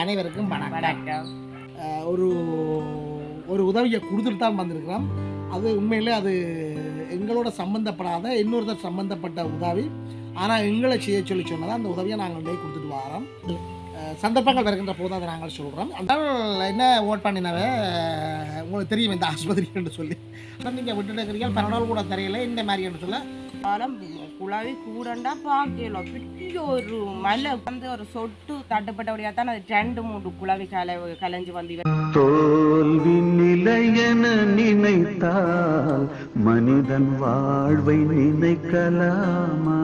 அனைவருக்கும் வணக்கம். ஒரு ஒரு உதவியை கொடுத்துட்டு தான் வந்திருக்கிறோம். அது உண்மையிலே அது எங்களோட சம்பந்தப்படாத இன்னொருத்தர் சம்பந்தப்பட்ட உதவி. ஆனால் எங்களை செய்ய சொல்லி சொன்னதை அந்த உதவியை நாங்கள் கொடுத்துட்டு வரோம். சந்தர்ப்பங்கள் வருகின்ற போது அதை நாங்கள் சொல்கிறோம் அதனால் என்ன ஓட் பண்ணினவே உங்களுக்கு தெரியும் இந்த ஆஸ்பத்திரி என்று சொல்லி. நீங்கள் விட்டுட்டு இருக்கிறீங்க. பன்னெண்டு கூட தெரியல. இந்த மாதிரி என்று சொல்ல. குழாவி கூடண்டா பாக்கல. பெரிய ஒரு மலை வந்து ஒரு சொட்டு தட்டுப்பட்டபடியா தான் அது ரெண்டு மூன்று குழாவி கலை கலைஞ்சு வந்து இவ- தோல்வி நிலையென நினைத்தால் மனிதன் வாழ்வை நினைக்கலாமா?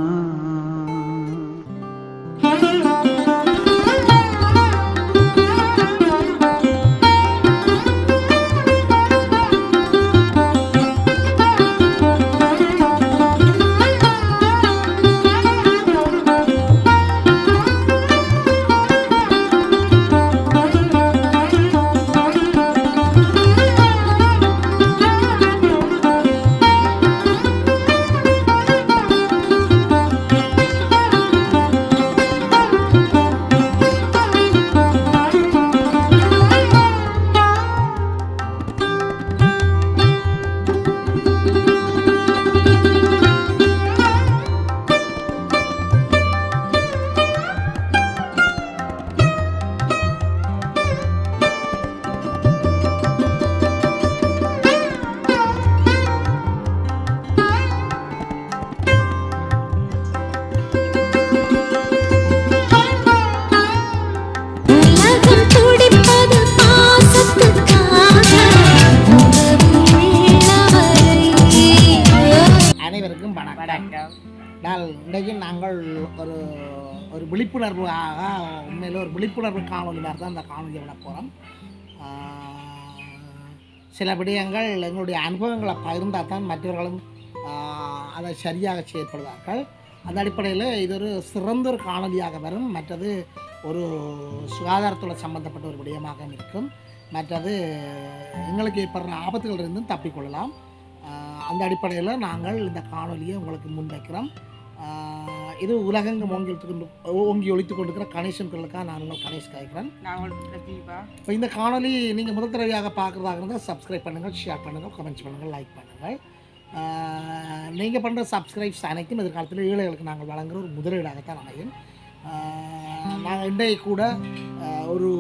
வணக்கம் நாள் இன்றைக்கு நாங்கள் ஒரு ஒரு விழிப்புணர்வு ஆக உண்மையில் ஒரு விழிப்புணர்வு காணொலி மாதிரி தான் இந்த காணொலியை விட போகிறோம் சில விடயங்கள் எங்களுடைய அனுபவங்களை பகிர்ந்தால் தான் மற்றவர்களும் அதை சரியாக செயற்படுவார்கள் அந்த அடிப்படையில் இது ஒரு சிறந்த ஒரு காணொலியாக வரும். மற்றது ஒரு சுகாதாரத்துறை சம்பந்தப்பட்ட ஒரு விடயமாக இருக்கும். மற்றது எங்களுக்கு ஏற்படுற ஆபத்துகளிலிருந்தும் தப்பிக்கொள்ளலாம் அந்த அடிப்படையில் நாங்கள் இந்த காணொலியை உங்களுக்கு முன்வைக்கிறோம். இது உலகெங்கும் ஓங்கி ஒழித்து ஓங்கி ஒழித்து கொண்டிருக்கிற கணேசன் குரலுக்காக நான் உங்கள் கணேஷ் கேட்குறேன் இப்போ இந்த காணொலி நீங்கள் முதல் தடவையாக பார்க்குறதாக இருந்தால் சப்ஸ்கிரைப் பண்ணுங்கள் ஷேர் பண்ணுங்கள் கமெண்ட்ஸ் பண்ணுங்கள் லைக் பண்ணுங்கள். நீங்கள் பண்ணுற சப்ஸ்கிரைப்ஸ் அனைத்தும் எதிர்காலத்தில் ஏழைகளுக்கு நாங்கள் வழங்குற ஒரு முதலீடாகத்தான் அமையும். நாங்கள் இன்றைக்கு கூட ஒரு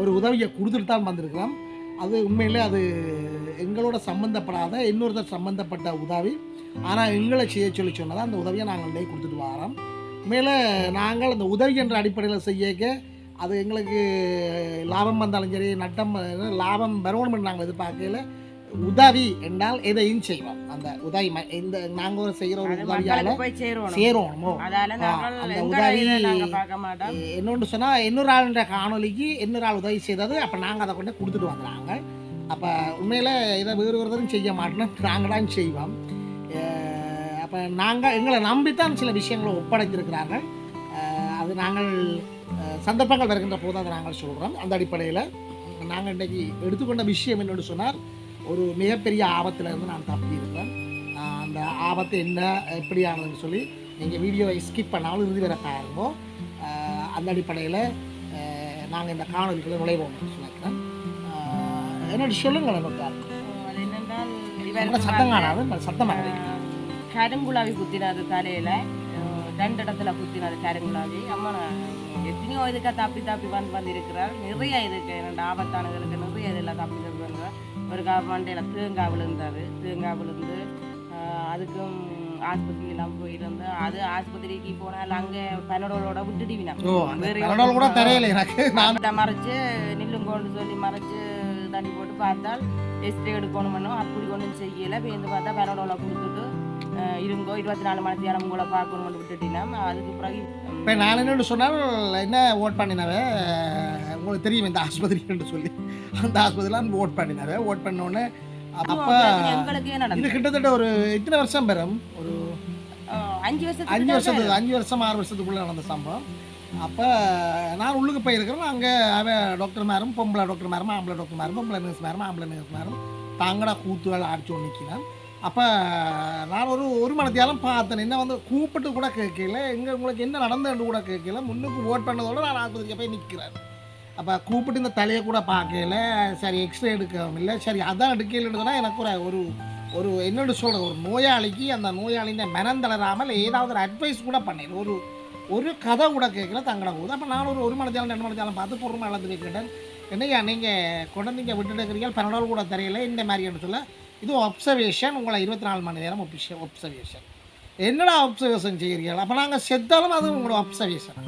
ஒரு உதவியை கொடுத்துட்டு தான் வந்திருக்கிறோம். அது உண்மையிலே அது எங்களோட சம்பந்தப்படாத இன்னொருத்தர் சம்பந்தப்பட்ட உதவி. ஆனால் எங்களை செய்ய சொல்லி சொன்னதை அந்த உதவியை நாங்கள் இன்றைக்கு கொடுத்துட்டு வரோம். மேலே நாங்கள் அந்த உதவி என்ற அடிப்படையில் செய்யக்க அது எங்களுக்கு லாபம் வந்தாலும் சரி நட்டம் லாபம் வரணும்னு நாங்கள் எதிர்பார்க்கல. உதவி என்றால் எதையும் செய்வோம். அந்த உதவி இந்த நாங்கள் ஒரு செய்கிற ஒரு உதவியால் நாங்கள் அந்த உதவி- இன்னொன்று சொன்னால் இன்னொரு ஆளுன்ற காணொலிக்கு இன்னொரு ஆள் உதவி செய்தது அப்போ நாங்கள் அதை கொண்டு கொடுத்துட்டு வந்தாங்க அப்போ உண்மையில் இதை வேறு ஒருத்தரும் செய்ய மாட்டோம். நாங்கள் தான் செய்வோம். அப்போ நாங்கள் எங்களை நம்பித்தான் சில விஷயங்களை ஒப்படைத்திருக்கிறார்கள். அது நாங்கள் சந்தர்ப்பங்கள் வருகின்ற போது அதை நாங்கள் சொல்கிறோம் அந்த அடிப்படையில் நாங்கள் இன்றைக்கி எடுத்துக்கொண்ட விஷயம் என்னென்னு சொன்னால் ஒரு மிகப்பெரிய ஆபத்தில் இருந்து நான் தப்பி அந்த ஆபத்து என்ன எப்படியானதுன்னு சொல்லி நீங்கள் வீடியோவை ஸ்கிப் பண்ணாலும் இறுதி வர பாருங்க. அந்த அடிப்படையில் நாங்கள் இந்த காணொலிக்குள்ள நுழைவோம். நினைக்கிறேன் என்னோட சொல்லுங்கள் எனக்கு. சத்தம் வந்து, காணாது சத்தமாக குத்தினாரு தலையில. ரெண்டு இடத்துல குத்தினாரு கருங்குலாவி அம்மா எத்தனையோ இதுக்கா தப்பி தப்பி வந்து வந்து இருக்கிறார் நிறைய இதுக்கு ரெண்டு ஆபத்தானங்களுக்கு நிறைய இதில் தப்பி தப்பி வந்தார் ஒரு மண்டையில் தேங்காய் விழுந்தாரு. தேங்காய் விழுந்து அதுக்கும் ஆஸ்பத்திரியெல்லாம் போயிருந்து அது ஆஸ்பத்திரிக்கு போனால் அங்கே பன்னோடோட விட்டுடுவினா கூட மறைச்சு நில்லுங்கோன்னு சொல்லி மறைச்சு தண்ணி போட்டு பார்த்தால் எஸ்ட்ரே எடுக்கணுமோ அப்படி ஒன்றும் செய்யலை. பேருந்து பார்த்தா பரடோல கொடுத்துட்டு அஹ், இருங்கோ இருபத்தி நாலு மணி நேரம் உங்களை பார்க்கணும்னு விட்டுட்டீங்கன்னா அதுக்கு பிறகு இப்போ நான் என்னென்னு சொன்னால் என்ன ஓட் பண்ணினவே உங்களுக்கு தெரியும் இந்த ஆஸ்பத்திரி என்று சொல்லி. அந்த ஆஸ்பத்திரியில் ஓட் பண்ணினவே ஓட் பண்ணோடனே அப்போ இது கிட்டத்தட்ட ஒரு இத்தனை வருஷம் பெறும்? ஒரு அஞ்சு வருஷத்துக்கு அஞ்சு வருஷத்துக்கு அஞ்சு வருஷம் ஆறு வருஷத்துக்குள்ளே நடந்த சம்பவம். அப்போ நான் உள்ளுக்கு போயிருக்கிறேன். அங்கே அவன் டாக்டர் மேரும் பொம்பளை டாக்டர் மேரும் ஆம்பளை டாக்டர் மேரும் பொம்பளை நர்ஸ் மேரும் ஆம்பளை நர்ஸ் மேரும். தாங்கடா கூத்துகள் அடிச்சு நிற்கிறான் அப்போ நான் ஒரு ஒரு மனத்தையாலும் பார்த்தேன். என்ன வந்து கூப்பிட்டு கூட கேட்கல. எங்கே உங்களுக்கு என்ன நடந்ததுன்னு கூட கேட்கல. முன்னுக்கு ஓட் பண்ணதோட நான் ஆஸ்பத்திரிக்கு போய் நிற்கிறேன் அப்போ கூப்பிட்டு இந்த தலையை கூட பார்க்கல. சரி எக்ஸ்ரே எடுக்கவும் இல்லை. சரி அதான் எடுக்கலன்றதுனா எனக்கு ஒரு ஒரு ஒரு என்னென்னு சொல்கிற ஒரு நோயாளிக்கு அந்த நோயாளிஇந்த மனம் தளராமல் ஏதாவது ஒரு அட்வைஸ் கூட பண்ணேன் ஒரு ஒரு கதை கூட கேட்கல தங்கட போகுது. அப்போ நான் ஒரு ஒரு மணிச்சாலும் ரெண்டு மணிச்சாலும் பார்த்து பொறுமை இழந்து கேட்டேன். என்னையா நீங்கள் குழந்தைங்க விட்டுட்டு இருக்கிறீங்க பன்னெண்டாவது கூட தெரியல இந்த மாதிரி சொல்ல. இது அப்சர்வேஷன் உங்களை இருபத்தி நாலு மணி நேரம் ஒப்சர்வேஷன் என்னடா அப்சர்வேஷன் செய்கிறீர்கள்? அப்போ நாங்கள் செத்தாலும் அது உங்களோட அப்சர்வேஷன்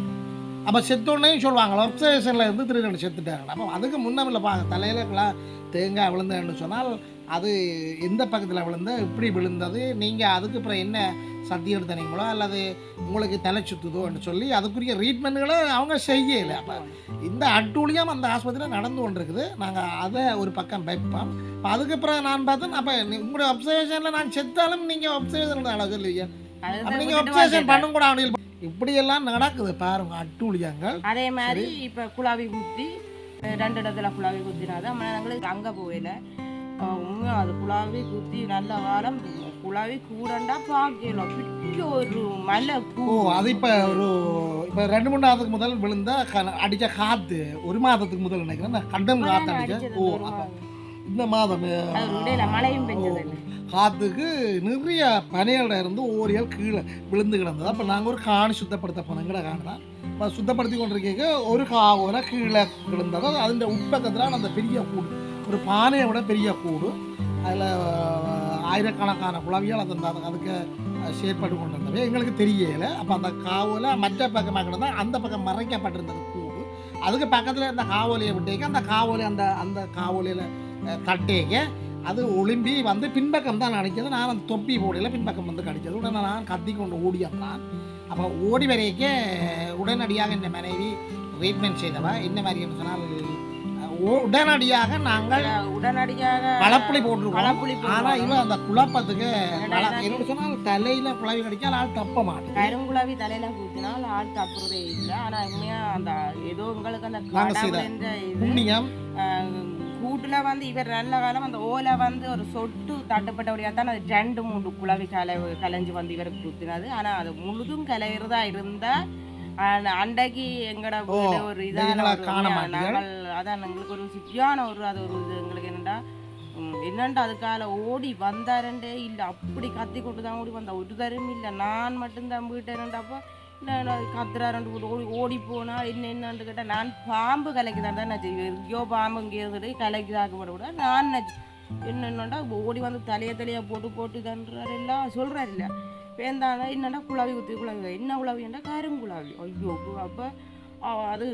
அப்போ செத்தோடனே சொல்லுவாங்களோ அப்சர்வேஷனில் இருந்து திருடன் செத்துட்டாங்க அப்போ அதுக்கு முன்னமில்ல பா தலையில் தேங்காய் விழுந்தேன்னு சொன்னால் அது எந்த பக்கத்தில் விழுந்த எப்படி விழுந்தது? நீங்கள் அதுக்கு அப்புறம் என்ன சத்தி எடுத்தனீங்களோ அல்லது உங்களுக்கு தலை சுத்துதோன்னு சொல்லி அதுக்குரிய ட்ரீட்மெண்ட்டுகளை அவங்க செய்யலை. அப்போ இந்த அட்டூழியம் அந்த ஆஸ்பத்திரியில் நடந்து கொண்டிருக்குது. நாங்கள் அதை ஒரு பக்கம் வைப்போம். இப்போ அதுக்கப்புறம் நான் பார்த்தேன் அப்போ உங்களுடைய அப்சர்வேஷனில் நான் செத்தாலும் நீங்கள் அப்சர்வேஷன் அளவு இல்லையா? அப்போ நீங்கள் அப்சர்வேஷன் பண்ணும் கூட அவனில் இப்படியெல்லாம் நடக்குது பாருங்க அட்டூழியங்கள். அதே மாதிரி இப்போ குழாவி குத்தி ரெண்டு இடத்துல குழாவி குத்தினாது அம்மா நாங்களுக்கு அங்கே போகல. உண்மையாக அது குழாவி குத்தி நல்ல காலம் குழாவி கூடண்டா பார்க்கல பிடிக்க ஒரு மலை கூ அது இப்போ ஒரு இப்போ ரெண்டு மூணு மாதத்துக்கு முதல் விழுந்த அடிச்ச காற்று ஒரு மாதத்துக்கு முதல் நினைக்கிறேன். கண்டம் காற்று அடிச்ச ஓ. இந்த மாதம் மழையும் பெஞ்சது. காற்றுக்கு நிறைய பனையோட இருந்து ஓரியல் கீழே விழுந்து கிடந்தது. அப்போ நாங்கள் ஒரு காணி சுத்தப்படுத்த போனோம். எங்கட காணி தான் சுத்தப்படுத்தி கொண்டிருக்க ஒரு காவோல கீழே விழுந்தது. அதில் உட்பக்கத்தில் அந்த பெரிய கூடு. ஒரு பானையை விட பெரிய கூடு. அதில் ஆயிரக்கணக்கான குழவிகள் அது அதுக்கு செயற்பட்டு கொண்டு இருந்தது எங்களுக்கு தெரியல. அப்போ அந்த காவோல மற்ற பக்கமாக கிடந்தா அந்த பக்கம் மறைக்கப்பட்டிருந்தது கூடு. அதுக்கு பக்கத்தில் இருந்த காவோலியை விட்டேக்க அந்த காவோலி அந்த அந்த காவோலியில் தட்டேக்க அது ஒளிம்பி வந்து பின்பக்கம் தான் அடிச்சது நான் அந்த தொப்பி போடையில் பின்பக்கம் வந்து கடிச்சது. உடனே நான் கத்தி கொண்டு ஓடியான் அப்போ ஓடி வரைக்க உடனடியாக இந்த மனைவி ட்ரீட்மெண்ட் செய்தவா? என்ன மாதிரி சொன்னால் உடனடியாக நாங்கள் உடனடியாக பழப்புளி போட்டிருக்கோம். பழப்புளி ஆனா போடுவாங்க. இவன் அந்த குழப்பத்துக்கு என்னடா சொன்னால் தலையில குழவி கடிச்சா நான் தப்ப மாட்டேன். கருங்குழாவி தலையில ஊத்தினால் ஆள் தப்புறதே இல்லை. ஆனா உண்மையா அந்த ஏதோ உங்களுக்கு அந்த புண்ணியம். கூட்டுல வந்து இவர் நல்ல காலம் அந்த ஓலை வந்து ஒரு சொட்டு தட்டுப்பட்டபடியாக தான் அது ரெண்டு மூணு குழவி கலை கலைஞ்சு வந்து இவருக்கு குத்தினது. ஆனா அது முழுதும் கலையிறதா இருந்தா அன்றைக்கு எங்கட ஒரு இதான நீங்களா அதான் எங்களுக்கு ஒரு சித்தியான ஒரு அது ஒரு இது. எங்களுக்கு என்னடா என்னண்டா அதுக்கால ஓடி வந்தாரண்டே இல்லை. அப்படி கத்தி கொண்டு தான் ஓடி வந்தா. ஒரு தரம் இல்லை. நான் மட்டும்தான் போயிட்டேன்டாப்போ கத்துறாரண்டு போட்டு ஓடி ஓடி போனா என்ன என்னன்னு கேட்டால் நான் பாம்பு கலைக்குதான் தான் நான் செய்வேன். எங்கேயோ பாம்பு இங்கே இருந்துட்டு கலைக்குதாக்கப்பட விட நான் நினைச்சேன். என்னென்னடா ஓடி வந்து தலைய தலையா போட்டு போட்டு தன்றாரு எல்லாம் சொல்றாரு இல்லை. வேந்தாங்க என்னடா குழாவி குத்தி குழாவி என்ன குழாவிண்டா கருங்குழாவி ஐயோ அப்போ அது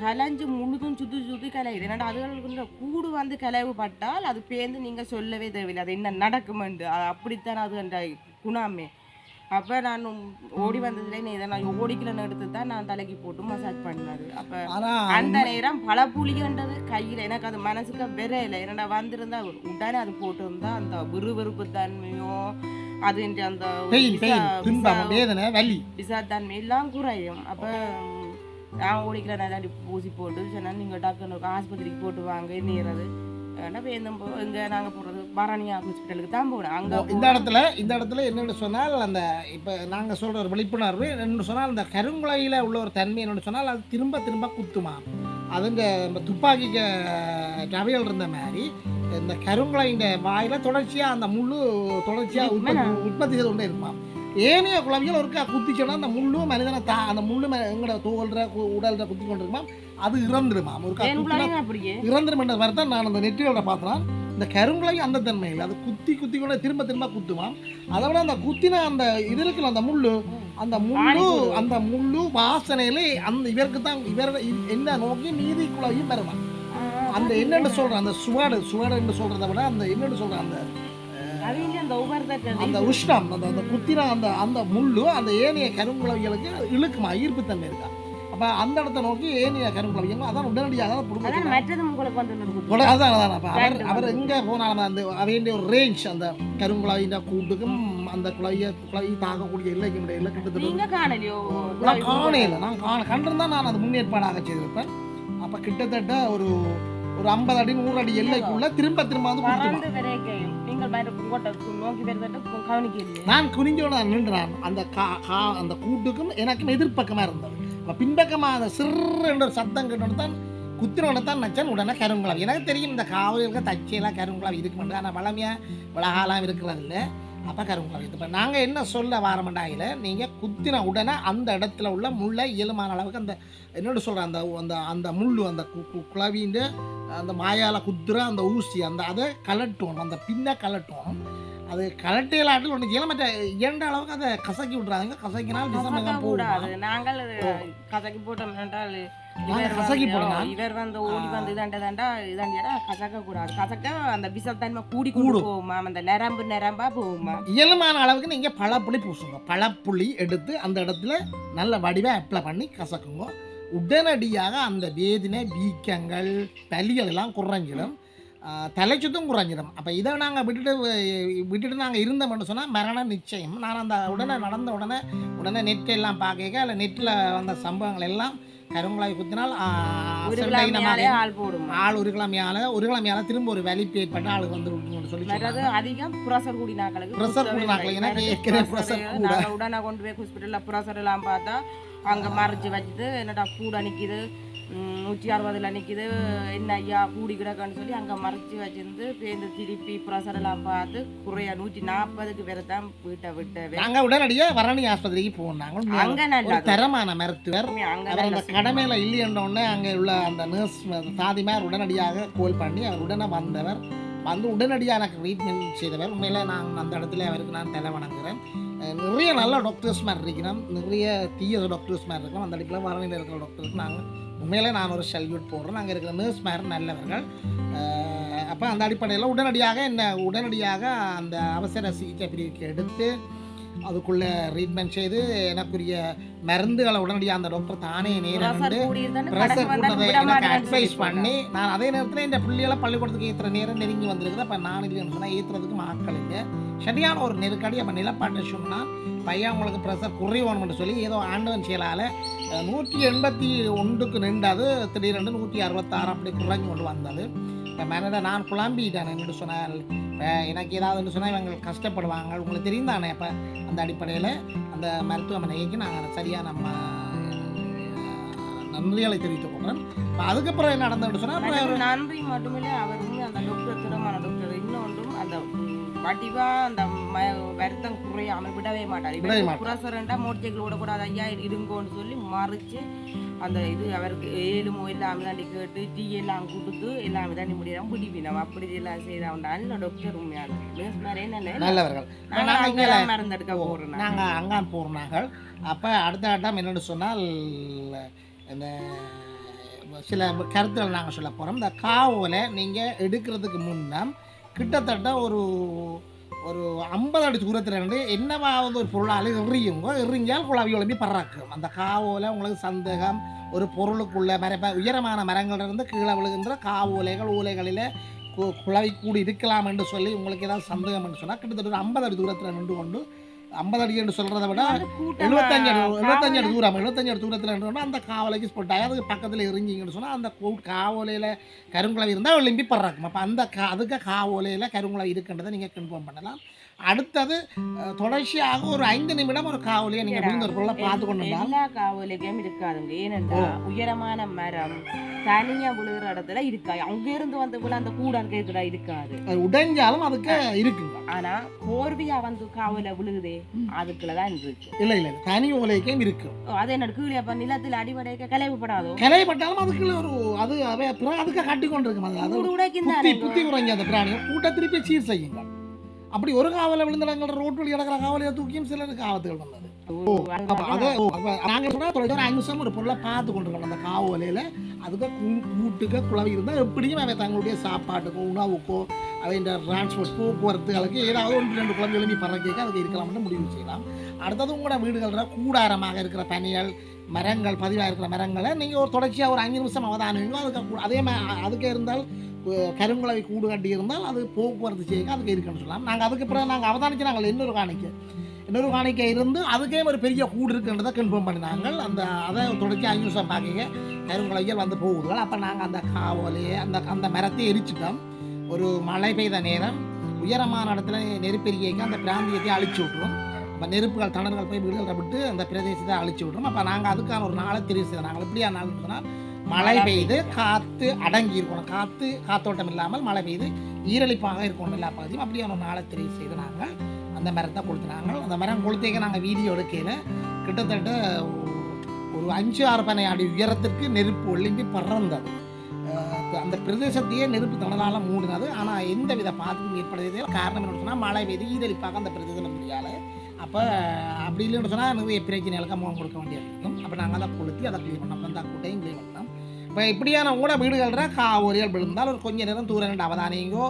கலைஞ்சு முழுதும் சுற்றி சுற்றி கலையுது. என்னடா அதுகளுக்கு இந்த கூடு வந்து கலைவு பட்டால் அது பேர்ந்து நீங்கள் சொல்லவே தேவையில்லை. அது என்ன நடக்குமெண்டு அது அப்படித்தான் அது என்ற குணாமே. அப்போ நான் ஓடி வந்ததுல நீ இதை நான் ஓடிக்கலன்னு எடுத்து தான் நான் தலைக்கு போட்டு மசாஜ் பண்ணாரு. அப்போ அந்த நேரம் பல புளிகன்றது கையில் எனக்கு அது மனசுக்கு விரையில என்னடா வந்திருந்தா உடனே அது போட்டிருந்தா அந்த விறுவிறுப்பு தன்மையும் அது இந்த அந்த பெயின் விசா- பெயின் துன்பம் விசா- வேதனை வலி. விசாத்தன்மை எல்லாம் குறையும். அப்போ நான் ஓடிக்கல நான் தாண்டி ஊசி போட்டு சொன்னால் நீங்கள் டாக்டர் ஆஸ்பத்திரிக்கு போட்டு வாங்க நீறது ஏன்னா பேருந்தும் போ இங்கே நாங்கள் போகிறது பரணி ஹாஸ்பிட்டலுக்கு தான் போகணும் அங்கே இந்த இடத்துல இந்த இடத்துல என்னென்னு சொன்னால் அந்த இப்போ நாங்கள் சொல்கிற ஒரு விழிப்புணர்வு என்னென்னு சொன்னால் அந்த கருங்குலையில் உள்ள ஒரு தன்மை என்னென்னு சொன்னால் அது திரும்ப திரும்ப குத்துமா? அதுங்க இந்த துப்பாக்கிக்கு டவையல் இருந்த மாதிரி இந்த கருங்குலையின் வாயில தொடர்ச்சியாக அந்த முள்ளு தொடர்ச்சியாக உற்பத்தி செய்து கொண்டே இருப்பான். ஏனைய குழந்தைகள் ஒருக்கா குத்திச்சோன்னா அந்த முள்ளு மனிதனை தா அந்த முள்ளு எங்களோட தோல்ற உடல்ற குத்தி கொண்டு இருக்குமா அது இறந்துருமாம் ஒருக்கா குத்தினா எங்களுடைய அப்படியே இறந்துரும் என்ற மாதிரி தான் நான் அந்த நெற்றியோட பார்த்தேன் இந்த கருங்குலை அந்த தன்மை இல்லை அது குத்தி குத்தி கூட திரும்ப திரும்ப குத்துவான். அதை விட அந்த குத்தின அந்த இது இருக்குல்ல அந்த முள்ளு அந்த முள்ளு. அந்த முள்ளு வாசனையில அந்த இவருக்கு தான் இவர் என்ன நோக்கி நீதி குழவையும் பெறுவான். அந்த என்னன்னு சொல்றேன் அந்த சுவாடு சுவாடுன்னு சொல்றதை விட அந்த என்னன்னு சொல்றேன் அந்த அந்த உஷ்ணம் அந்த அந்த குத்தின அந்த அந்த முள்ளு அந்த ஏனைய கருங்குழவிகளுக்கு இழுக்குமா ஈர்ப்புத்தன்மை இருக்கா? அப்ப அந்த இடத்த நோக்கி ஏனைய கருங்குழவிகள் அதான் உடனடியாக அதான் அதான் அதான் அப்ப அவர் அவர். எங்க போனாலும் அந்த அவைய ஒரு ரேஞ்ச் அந்த கருங்குழாயின் கூட்டுக்கும் அந்த குழாய குழாய் தாக்கக்கூடிய எல்லைக்கும் இடையில கிட்டத்தட்ட நான் நான் காண கண்டிருந்தா நான் அது முன்னேற்பாடாக செய்திருப்பேன். அப்ப கிட்டத்தட்ட ஒரு ஒரு ஐம்பது அடி நூறு அடி எல்லைக்குள்ள திரும்ப திரும்ப வந்து கவனிக்கலையே நான் குனிஞ்சோட நின்றான். அந்த கா கா அந்த கூட்டுக்கும் எனக்கும் எதிர்ப்பக்கமாக இருந்தது. பின்பக்கமாக அந்த சிறு என்ற ஒரு சத்தம் கேட்டோன்னு தான் குத்தினோட தான் நச்சன் உடனே கருங்குளம் எனக்கு தெரியும் இந்த காவலுக்கு தச்சையெல்லாம் கருங்குளம் இருக்க மாட்டேன் ஆனால் வளமையாக விலகாலாம் இருக்கிறது இல்லை அப்போ கருங்குளம் இப்போ நாங்கள் என்ன சொல்ல வாரமண்டாயில் நீங்கள் குத்தின உடனே அந்த இடத்துல உள்ள முள்ளை இயலுமான அளவுக்கு அந்த என்னோட சொல்கிறேன் அந்த அந்த அந்த முள் அந்த கு- கு- குளவின்ற அந்த மாயால குத்துற அந்த ஊசி அந்த அதை கலட்டும். அந்த பின்ன கலட்டும். அது கலட்டையிலாட்டில் ஒன்று செய்யலாம் மற்ற இரண்டு அளவுக்கு அதை கசக்கி விட்றாங்க கசக்கினால் போகும்? நாங்கள் கசக்கி போட்டோம் என்றால் நாங்க இவர் கசக்கி வந்து, போடலாம். இவர் வந்து ஓடி வந்து இதாண்டதாண்டா இதாண்டியடா கசக்க கூடாது. கசக்க அந்த விஷத்தன்மை கூடி. கூடு. போகுமா? அந்த நரம்பு நரம்பா போகுமா? இயலுமான அளவுக்கு நீங்கள் பழப்புளி பூசுங்க. பழப்புளி எடுத்து அந்த இடத்துல நல்ல வடிவை அப்ளை பண்ணி கசக்குங்க. உடனடியாக அந்த வேதினை வீக்கங்கள் பலிகள் எல்லாம் குறைஞ்சிடும். தலைச்சுத்தம் குறைஞ்சிடும். அப்போ இதை நாங்கள் விட்டுட்டு விட்டுட்டு நாங்கள் இருந்தோம்னு சொன்னால் மரணம் நிச்சயம். நான் அந்த உடனே நடந்த உடனே உடனே நெட் எல்லாம் பார்க்க அதில் நெட்டில் வந்த சம்பவங்கள் எல்லாம் கருங்குழாய் குத்தினால் ஆள் போடுமா ஆள் ஒரு கிழமையால ஒரு கிழமையால திரும்ப ஒரு வலிப்பு ஏற்பட்டு ஆளுக்கு வந்து சொல்லி. அதிகம் ப்ரெஷர் கூடினாக்களுக்கு Pressure குத்தவே கூடினாக்கள். இல்லை. எனக்கு மற்றது ஏற்கனவே pressure pressure கூட. நாங்க உடனே கொண்டு போய் ஹாஸ்பிட்டலில் ப்ரெஷர் எல்லாம் பார்த்தா அங்க மறைச்சு வச்சுட்டு என்னடா கூட நிக்குது ம், நூற்றி அறுபதுல நிக்குது. என்ன ஐயா கூடி கிடக்குன்னு சொல்லி அங்க மறைச்சு வச்சிருந்து பேருந்து திருப்பி ப்ரெஷர் எல்லாம் பார்த்து குறைய நூற்றி நாற்பதுக்கு பேர் தான் வீட்டை விட்டவே. நாங்க உடனடியா வரணி ஆஸ்பத்திரிக்கு போனாங்க அங்க நல்லா தரமான மருத்துவர். அவர் அந்த கடமையில இல்லையென்ற உடனே அங்கே உள்ள அந்த நர்ஸ் தாதிமார் உடனடியாக கோல் பண்ணி அவர் உடனே வந்தவர். வந்து உடனடியாக எனக்கு ட்ரீட்மெண்ட் செய்தவர். உண்மையில நான் அந்த இடத்துல அவருக்கு நான் தலை வணங்குறேன். அஹ் நிறைய நல்ல டாக்டர்ஸ் மாதிரி இருக்கிறோம். நிறைய தீய டாக்டர்ஸ் மாதிரி இருக்கிறோம். அந்த இடத்துல வரணியில் இருக்கிற டாக்டருக்கு நாங்கள் உண்மையிலே நான் ஒரு சல்யூட் போடுறேன். அங்கே இருக்கிற நர்ஸ் மாதிரி நல்லவர்கள். அப்போ அந்த அடிப்படையில் உடனடியாக என்ன உடனடியாக அந்த அவசர சிகிச்சை பிரிவுக்கு எடுத்து அதுக்குள்ளே ட்ரீட்மெண்ட் செய்து எனக்குரிய மருந்துகளை உடனடியாக அந்த டாக்டர் தானே நேரம் ப்ரெஷர் கூடி இருந்தாலும் ப்ரெஷர் கடைசி வந்தா கூட்டத்தை விட எனக்கு அட்வைஸ் பண்ணி நான் அதே நேரத்தில் இந்த பிள்ளைகளை பள்ளிக்கூடத்துக்கு ஏற்றுற நேரம் நெருங்கி வந்திருக்குது. அப்போ நான் இல்லைன்னு சொன்னால் ஏற்றுறதுக்கு ஆட்கள் இல்லை. சரியான ஒரு நெருக்கடி அப்போ நிலப்பாட்டை சொன்னால் பையன் உங்களுக்கு ப்ரெஷர் குறையணும்னு சொல்லி ஏதோ ஆண்டவன் செயலால் நூற்றி எண்பத்தி ஒன்றுக்கு நின்றது திடீரென்று நூற்றி அறுபத்தாறு அப்படி குறைஞ்சு கொண்டு வந்தது. இப்போ மேனட நான் குழம்பிட்டேன் என்று சொன்னால் எனக்கு ஏதாவதுன்னு சொன்னால் இவங்க கஷ்டப்படுவாங்க உங்களுக்கு தெரியும் தானே அப்போ அந்த அடிப்படையில் அந்த மருத்துவமனைக்கு நாங்கள் சரியாக நம்ம நன்றிகளை தெரிவித்துக் கொள்கிறேன் இப்போ அதுக்கப்புறம் என்ன நடந்ததுன்னு சொன்னால் நன்றி மட்டுமில்லை அவர் வந்து அந்த ம், வடிவா அந்த வருத்தம் குறையாமல் விடவே மாட்டார். புரசரண்டா மோட்சைகள் விடக்கூடாது ஐயா இருங்கோன்னு சொல்லி மறைச்சு அந்த இது அவருக்கு ஏழுமோ எல்லாம் தாண்டி கேட்டு டீ எல்லாம் கொடுத்து எல்லாம் தாண்டி முடியாம பிடிப்பினோம் அப்படி எல்லாம் செய்த நல்ல டாக்டர் உண்மையாக நல்ல நல்லவர்கள். நாங்கள் மருந்தெடுக்க போகிறோம் நாங்கள் அங்கான் போனார்கள் அப்போ அடுத்த கட்டம் என்னென்னு சொன்னால் இந்த சில கருத்துக்கள் நாங்கள் சொல்ல போகிறோம் இந்த காவோலை நீங்கள் எடுக்கிறதுக்கு முன்னம் கிட்டத்தட்ட ஒரு ஒரு ஐம்பது அடி தூரத்தில் இருந்து என்னவாவது ஒரு பொருளால் எறியுங்க எறிஞ்சால் குழவி ஒளம்பி பறக்கும். அந்த காவோலை உங்களுக்கு சந்தேகம் ஒரு பொருளுக்குள்ள மர உயரமான மரங்களிலிருந்து கீழே விழுகின்ற காவோலைகள் ஓலைகளில் கு- குழவி கூடி இருக்கலாம் என்று சொல்லி உங்களுக்கு ஏதாவது சந்தேகம் என்று சொன்னால் கிட்டத்தட்ட ஒரு ஐம்பது அடி தூரத்தில் நின்று கொண்டு ஐம்பது அடி என்று சொல்கிறத விட எழுபத்தஞ்சு அடி எழுபத்தஞ்சு அடி தூரம் எழுபத்தஞ்சு அடி தூரத்தில் அந்த காவலைக்கு ஸ்பொட்டாக அதுக்கு பக்கத்தில் எரிஞ்சிங்கன்னு சொன்னால் அந்த காவலையில் கருங்குளவி இருந்தால் விளிம்பி படுறாக்கும் அப்போ அந்த கா அதுக்கு காவலையில் கருங்குளவி இருக்குன்றதை நீங்கள் கன்ஃபார்ம் பண்ணலாம். அடுத்தது தொடர்ச்சியாக ஒரு ஐந்து நிமிடம் ஒரு காவலையை நீங்கள் விழுந்த ஒரு பொருளை பார்த்து கொண்டு எல்லா காவலுக்கும் இருக்காதுங்க. ஏனென்றா உயரமான மரம் தனியா விழுகிற இடத்துல இருக்காது. அங்க இருந்து வந்து விழ அந்த கூடான் கேட்குறா இருக்காது. உடைஞ்சாலும் அதுக்கு இருக்குங்க. ஆனா கோர்வையா வந்து காவல விழுகுதே அதுக்குள்ளதான் இருக்கு. இல்லை இல்லை தனி ஓலைக்கும் இருக்கும் ஓ, அது என்ன கீழே அப்ப நிலத்தில் அடிபடைக்க கலைவுபடாதோ கிளைப்பட்டாலும் அதுக்குள்ள ஒரு அது அதுக்கு கட்டி கொண்டு இருக்கும் அது கூடு புத்தி குறைஞ்ச அந்த பிராணியை. கூட்ட திருப்பி சீர் செய்யுங்க. அப்படி ஒரு காவலை விழுந்தடங்கள் ரோட்டு வழி கிடக்கிற காவலையை தூக்கியும் சிலருக்கு ஆபத்துகள் வந்தது. நாங்கள் சொன்னால் அஞ்சு நிமிஷம் ஒரு பொருளை பார்த்து கொண்டிருக்கோம் அந்த காவலையில் அதுக்கு கூ- கூட்டுக்கு குழவி இருந்தால் எப்படியும் அவை தங்களுடைய சாப்பாட்டுக்கோ உணவுக்கோ அவை இந்த டிரான்ஸ்போர்ட் போக்குவரத்துகளுக்கு ஏதாவது ஒன்று ரெண்டு குழந்தை எழுப்பி பறக்க அதுக்கு இருக்கலாம்னு முடிவு செய்யலாம். அடுத்தது உங்களோட வீடுகளில் கூடாரமாக இருக்கிற பனிகள் மரங்கள் பதிவாக இருக்கிற மரங்களை நீங்கள் ஒரு தொடர்ச்சியாக ஒரு அஞ்சு நிமிஷம் அவதானிங்களோ அதுக்கு அதே அதுக்கு இருந்தால் கருங்குளவி கூடு கட்டி இருந்தால் அது போக்குவரத்து செய்ய அதுக்கு இருக்குன்னு சொல்லலாம். நாங்கள் அதுக்கு பிறகு நாங்கள் அவதானிச்சு நாங்கள் இன்னொரு காணிக்க. இன்னொரு காணிக்கை இருந்து அதுக்கே ஒரு பெரிய கூடு இருக்குன்றதை கன்ஃபார்ம் பண்ணினாங்க அந்த அதை தொடர்ச்சி அஞ்சு வருஷம் பார்க்க கருங்குளவியல் வந்து போகுதுகள். அப்போ நாங்கள் அந்த காவலையே அந்த அந்த மரத்தை எரிச்சிட்டோம். ஒரு மழை பெய்த நேரம் உயரமான இடத்துல நெருப்பெரிக்க அந்த பிராந்தியத்தை அழிச்சு விட்ருவோம் அப்போ நெருப்புகள் தணல்கள் போய் வீடுகளை விட்டு அந்த பிரதேசத்தை அழிச்சு விட்ருவோம் அப்போ நாங்கள் அதுக்கான ஒரு நாளை தெரிவு செய்தோம். நாங்கள் எப்படியா நாள் சொன்னால் மழை பெய்து காற்று அடங்கி இருக்கணும். காற்று காத்தோட்டம் இல்லாமல் மழை பெய்து ஈரழிப்பாக இருக்கணும் எல்லா பகுதியும். அப்படியே ஒரு நாளை தெரிவு செய்து நாங்கள் அந்த மரத்தை கொளுத்துனாங்க. அந்த மரம் கொளுத்தேக்க நாங்கள் வீடியோ எடுக்கையில் கிட்டத்தட்ட ஒரு அஞ்சு ஆறு பனை அடி உயரத்திற்கு நெருப்பு ஒளிம்பி பறந்தது. அந்த பிரதேசத்தையே நெருப்பு தனதால் மூடினது. ஆனால் எந்த வித பாதிப்பும் ஏற்படுறதே காரணம் என்ன சொன்னால் மழை பெய்து ஈரளிப்பாக அந்த பிரதேசம் முடியாது அப்போ அப்படி இல்லைன்னு சொன்னால் நிறைய பிரச்சனைகளுக்கு முகம் கொடுக்க வேண்டியது இருக்கும். அப்போ நாங்கள் அதை கொளுத்தி அதை க்ளீன் பண்ணோம். அந்த கூட்டையும் க்ளீன் பண்ணோம் இப்போ இப்படியான கூட கா காவரியல் விழுந்தால் ஒரு கொஞ்ச நேரம் தூரம் ரெண்டு அவதானியங்கோ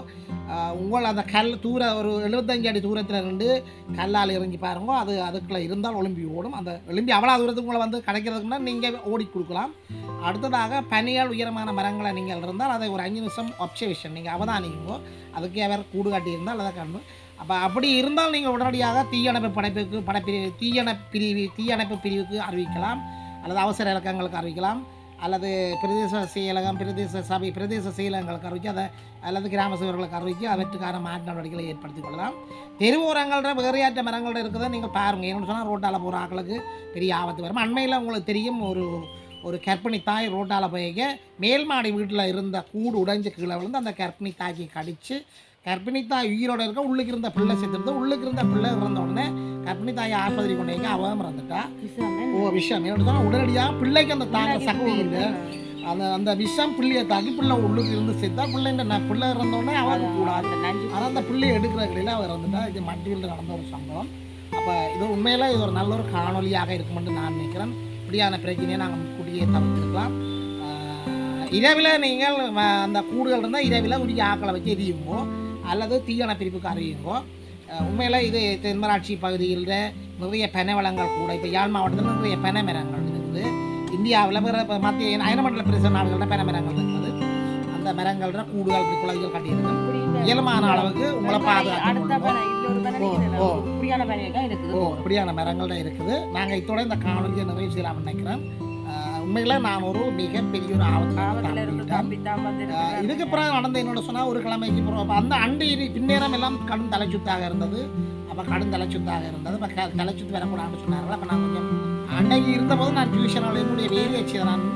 உங்கள் அந்த கல் தூர ஒரு எழுபத்தஞ்சு அடி தூரத்தில் இருந்து கல்லால் இறங்கி பாருங்க. அது அதுக்குள்ளே இருந்தால் ஒலிம்பி ஓடும். அந்த ஒலிம்பி அவ்வளோ தூரத்துக்கு உங்களை வந்து கிடைக்கிறதுக்கு முன்னாடி நீங்கள் ஓடி கொடுக்கலாம். அடுத்ததாக பனியால் உயரமான மரங்களை நீங்கள் இருந்தால் அதை ஒரு அஞ்சு நிமிஷம் அப்சர்வேஷன் நீங்கள் அவதானிங்கோ. அதுக்கு அவர் கூடு காட்டியிருந்தால் அதை கண்டு. அப்போ அப்படி இருந்தால் நீங்கள் உடனடியாக தீயணைப்பு படைப்புக்கு படைப்பிரி தீயணைப்பு பிரிவு தீயணைப்பு பிரிவுக்கு அறிவிக்கலாம். அல்லது அவசர இலக்கங்களுக்கு அறிவிக்கலாம். அல்லது பிரதேச செயலகம் பிரதேச சபை பிரதேச செயலகங்களுக்கு அறிவிச்சு அதை அல்லது கிராம சேவர்களுக்கு அறிவிச்சு அவற்றுக்கான மாற்று நடவடிக்கைகளை ஏற்படுத்திக் கொள்ளலாம். தெருவோரங்கள வேறையாற்ற மரங்கள் இருக்கிறத நீங்கள் பாருங்கள் ஏன்னு சொன்னால் ரோட்டால் போகிற ஆக்களுக்கு பெரிய ஆபத்து வரும். அண்மையில் உங்களுக்கு தெரியும் ஒரு ஒரு கர்ப்பிணி தாய் ரோட்டால் போய்க்க மேல் மாடி வீட்டில் இருந்த கூடு உடைஞ்சு கீழே விழுந்து அந்த கர்ப்பிணி தாய்க்கு கடித்து கர்ப்பிணி தாய் உயிரோட இருக்க உள்ளுக்கு இருந்த பிள்ளை செத்துருது உள்ளுக்கு இருந்த பிள்ளை இறந்த உடனே கர்ப்பிணி தாயை ஆஸ்பத்திரி கொண்டு அவன் இறந்துட்டா ஓ விஷம் என்ன சொன்னால் உடனடியாக பிள்ளைக்கு அந்த தாங்க சக்தி இல்லை. அந்த அந்த விஷம் பிள்ளையை தாக்கி பிள்ளை உள்ளுக்கு இருந்து செத்தா பிள்ளைன்ற ந- பிள்ளை இறந்த உடனே அவன் கூடாது. ஆனால் அந்த பிள்ளையை எடுக்கிற கடையில் அவர் இறந்துட்டா. இது மட்டியில் நடந்த ஒரு சம்பவம். அப்போ இது உண்மையில் இது ஒரு நல்ல ஒரு காணொலியாக இருக்குமென்று நான் நினைக்கிறேன். இப்படியான பிரச்சனையை நாங்கள் முன்கூட்டியே தவிர்த்துருக்கலாம். ஆஹ் இரவில் நீங்கள் அந்த கூடுகள் இருந்தால் இரவில் உரிய ஆக்களை வச்சு எரியுங்கோ அல்லது தீயணை பிரிப்புக்கு அறியுங்கோ உண்மையில இது தென்மராட்சி பகுதியில் நிறைய பனை வளங்கள் கூட. இப்போ யாழ் மாவட்டத்தில் நிறைய பனை மரங்கள் இருக்குது. இந்தியாவில் பிற மத்திய அயனமண்டல பிரதேச நாடுகளில் பனை மரங்கள் இருக்குது. அந்த மரங்கள்ல கூடுகள் இப்படி குழந்தைகள் கட்டியிருக்கு இயல்பான அளவுக்கு உங்களை பனை ஓ. இப்படியான மரங்கள் தான் இருக்குது. நாங்கள் இதோட இந்த காணொலியை நிறைவு செய்யலாம்னு நினைக்கிறேன். உண்மையில நான் ஒரு மிகப்பெரிய ஒரு ஆபத்துல ஆபத்தில் இருந்து தப்பி தான் வந்து ஆஹ் இதுக்கு பிறகு நடந்த என்னோட சொன்னால் ஒரு கிழமைக்கு பிறகு அப்ப அந்த அண்டு பின்னேரம் எல்லாம் கடும் தலைச்சுத்தாக இருந்தது. அப்போ கடும் தலைச்சுத்தாக இருந்தது. அப்போ தலைச்சுத்து வரக்கூடாதுன்னு சொன்னார்கள். அப்போ நான் கொஞ்சம் அன்னைக்கு இருந்தபோது நான் டியூஷனால் என்னுடைய வேலையை செய்தேன் நான்.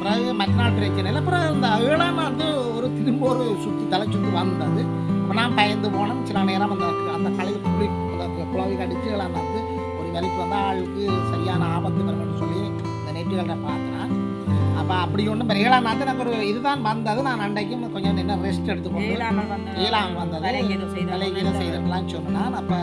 பிறகு மறுநாள் பிரச்சனை இல்லை. பிறகு இந்த ஏழாம் வந்து ஒரு திரும்ப ஒரு சுற்றி தலைச்சுத்து வந்தது. அப்போ நான் பயந்து போனேன். சில நேரம் அந்த அந்த கலையில் குளி அந்த குழாவி கடிச்சு ஏழாம் வந்து ஒரு வேலைக்கு வந்தால் ஆளுக்கு சரியான ஆபத்து வரும்னு சொல்லி இந்த நெட்டுகளில் பார்த்தேன். அப்படி ஒன்றும் ஏழாம் நாள் எனக்கு ஒரு இதுதான் வந்தது. நான் அன்றைக்கும் கொஞ்சம் நின்று ரெஸ்ட் எடுத்துக்கொண்டு ஏழாம் வந்தது. வேலைக்கு. வேலைக்கு எதுவும் செய்யறதுலாம் சொன்னான். அப்போ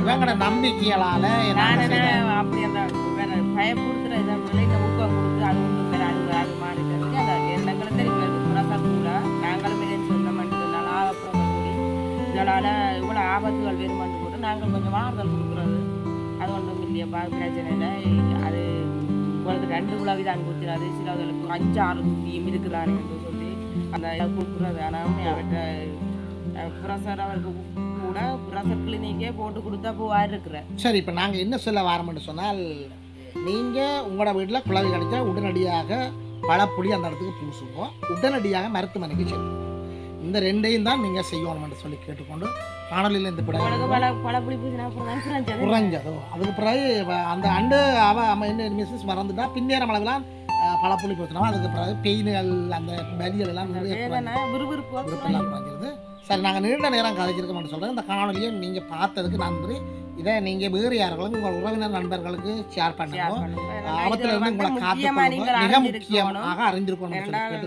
இவங்களோட நம்பிக்கைகளால் நான் என்ன அப்படி அந்த வேற பயப்படுத்துற இதை இந்த ஊக்கம் கொடுத்து அது ஒன்றும் பெற அது அது மாறிட்டதுக்கு அந்த எண்ணங்களை தெரியும். அது நாங்களும் இதை சொல்ல மாட்டேங்கிறதுனால ஆகப்புறம் கூடி இதனால் இவ்வளோ ஆபத்துகள் வருமானு கூட நாங்கள் கொஞ்சம் ஆறுதல் கொடுக்குறது. அது ஒன்றும் இல்லையப்பா. பிரச்சனை இல்லை. அது உங்களுக்கு ரெண்டு உலகி தான் கொடுத்துறாரு சிலவர்களுக்கு அஞ்சு ஆறு துண்டியும் இருக்கிறாரு என்று சொல்லி அந்த கொடுக்குறது ஆனால் அவர்கிட்ட புரசர் அவருக்கு கூட புரசர் கிளினிக்கே போட்டு கொடுத்தா போவார் இருக்கிற சரி இப்போ நாங்கள் என்ன சொல்ல வாரோம்னு சொன்னால் நீங்கள் உங்களோட வீட்டில் குழவி கிடைச்சா உடனடியாக பழப்புளி அந்த இடத்துக்கு பூசுவோம். உடனடியாக மருத்துவமனைக்கு செல்லுவோம் இந்த ரெண்டையும் தான் நீங்கள் செய்யணும்னு சொல்லி கேட்டுக்கொண்டு காணொலியில் இந்த படம் குறைஞ்சது அதுக்கு பிறகு அந்த அண்டு அவ என்ன மிஸ்ஸஸ் மறந்துட்டா பின்னேரம் அளவுலாம் பழப்புளி பூசினோம் அதுக்கு பிறகு பெயின்கள் அந்த வலிகள் எல்லாம் விறுவிறுப்பு குறைஞ்சிருது. சரி நாங்கள் நீண்ட நேரம் கதைச்சிருக்க மாட்டோம் சொல்கிறேன் இந்த காணொலியை நீங்கள் பார்த்ததுக்கு நன்றி. இதை நீங்கள் வேறு யார்களும் உங்கள் உறவினர் நண்பர்களுக்கு ஷேர் பண்ணுங்க. ஆபத்துல இருந்து உங்களை காத்துக்கொள்ளுங்க மிக முக்கியமாக அறிந்திருக்கணும்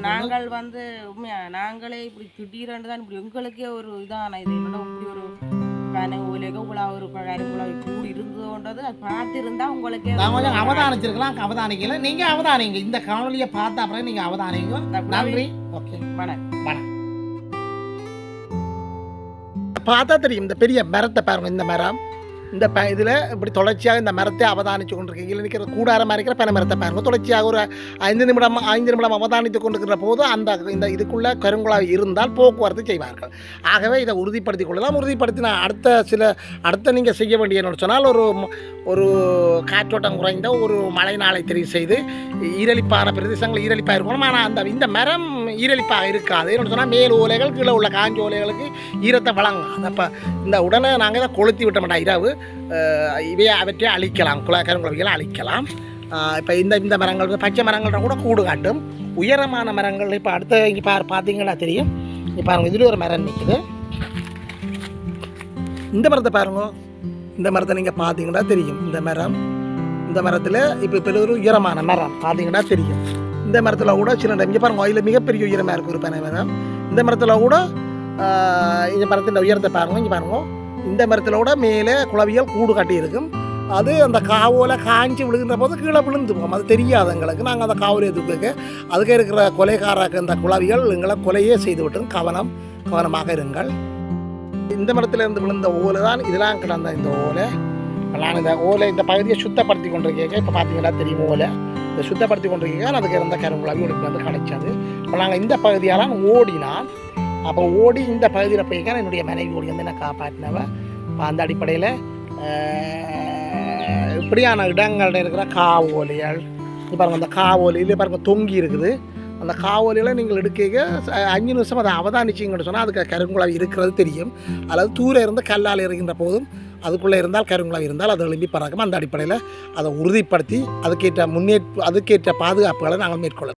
நாங்கள் வந்து உண்மையா நாங்களே இப்படி திடீரென்று தான் இப்படி உங்களுக்கே ஒரு இதான இது? இப்படி ஒரு அவதானிச்சிருக்கலாம். அவதானிக்கல. நீங்கள் அவதானிங்க. இந்த காணொலியை பார்த்த அப்புறம் நீங்கள் அவதானிங்க. நன்றி. ஓகே. வணக்கம். பார்த்தா தெரியும். இந்த பெரிய மரத்தை பாருங்க இந்த மரம். இந்த ப இதில் இப்படி தொடர்ச்சியாக இந்த மரத்தை அவதானித்து கொண்டிருக்கீங்க நிற்கிற கூடாரமாக இருக்கிற பனை மரத்தை பாருங்க. தொடர்ச்சியாக ஒரு ஐந்து நிமிடம் ஐந்து நிமிடம் அவதானித்து கொண்டிருக்கிற போது அந்த இந்த இதுக்குள்ளே கருங்குழாய் இருந்தால் போக்குவரத்து செய்வார்கள். ஆகவே இதை உறுதிப்படுத்திக் கொள்ளலாம். உறுதிப்படுத்தினா அடுத்த சில அடுத்த நீங்கள் செய்ய வேண்டிய என்னன்னு சொன்னால் ஒரு ஒரு காற்றோட்டம் குறைந்த ஒரு மழை நாளை தெரிவு செய்து ஈரலிப்பான பிரதேசங்கள் ஈரலிப்பாக இருக்கணும் ஆனால் அந்த இந்த மரம் ஈரலிப்பாக இருக்காது. என்னன்னு சொன்னால் மேல் ஓலைகள் கீழே உள்ள காஞ்ச ஓலைகளுக்கு ஈரத்தை வழங்கும் அப்போ இந்த உடனே நாங்கள் இதை கொளுத்தி விட்ட மாட்டோம் இரவு இவையை அவற்றை அழிக்கலாம் குல அழிக்கலாம். இப்போ இந்த இந்த மரங்கள் பச்சை மரங்கள்ல கூட கூடு காட்டும். உயரமான மரங்கள் இப்போ அடுத்த இங்கே பார் பார்த்தீங்கன்னா தெரியும். இப்போ பாருங்க இதில் ஒரு மரம் நிற்குது இந்த மரத்தை பாருங்க. இந்த மரத்தை நீங்கள் பார்த்தீங்கன்னா தெரியும். இந்த மரம் இந்த மரத்தில் இப்போ இப்போ ஒரு உயரமான மரம் பார்த்தீங்கன்னா தெரியும். இந்த மரத்தில் கூட சின்ன இங்கே பாருங்க அதில் மிகப்பெரிய உயரமாக இருக்கும் ஒரு பனை மரம். இந்த மரத்தில் கூட இந்த மரத்தின் உயரத்தை பாருங்க இங்கே பாருங்க. இந்த மரத்தில் கூட மேலே குளவியல் கூடு கட்டியிருக்கும். அது அந்த காவோல காஞ்சி விழுகின்ற போது கீழே விழுந்து போகும். அது தெரியாது எங்களுக்கு. நாங்கள் அந்த காவலை தூக்க அதுக்கு இருக்கிற கொலைகாரக்கு இந்த குளவிகள் எங்களை கொலையே செய்து விட்டு கவனம் கவனமாக இருங்கள். இந்த மரத்தில் இருந்து விழுந்த ஓலை தான் இதெல்லாம் கிடந்த இந்த ஓலை. நான் இந்த ஓலை இந்த பகுதியை சுத்தப்படுத்தி கொண்டிருக்கேன் இப்போ பார்த்தீங்கன்னா தெரியும் ஓலை. இந்த சுத்தப்படுத்தி கொண்டிருக்கேன் அதுக்கு இருந்த கருங்குழாவி உனக்கு வந்து கிடைச்சது. இப்போ நாங்கள் இந்த பகுதியெல்லாம் ஓடினால் அப்போ ஓடி இந்த பகுதியில் போய்க்கான என்னுடைய மனைவி ஓடி வந்து என்னை காப்பாற்றினவ இப்போ அந்த அடிப்படையில் இப்படியான இடங்கள்ல இருக்கிற காவோலிகள் பாருங்க அந்த காவோலி இல்லை பாருங்க தொங்கி இருக்குது. அந்த காவோலியில் நீங்கள் எடுக்க அஞ்சு நிமிஷம் அதை அவதானிச்சிங்கன்னு சொன்னால் அதுக்கு கருங்குழாவி இருக்கிறது தெரியும். அல்லது தூர இருந்து கல்லால் எறிகின்ற போதும் அதுக்குள்ளே இருந்தால் கருங்குழாவி இருந்தால் அது எழுப்பி பறக்கும். அந்த அடிப்படையில் அதை உறுதிப்படுத்தி அதுக்கேற்ற முன்னேற்ற அதுக்கேற்ற பாதுகாப்புகளை நாங்கள் மேற்கொள்ள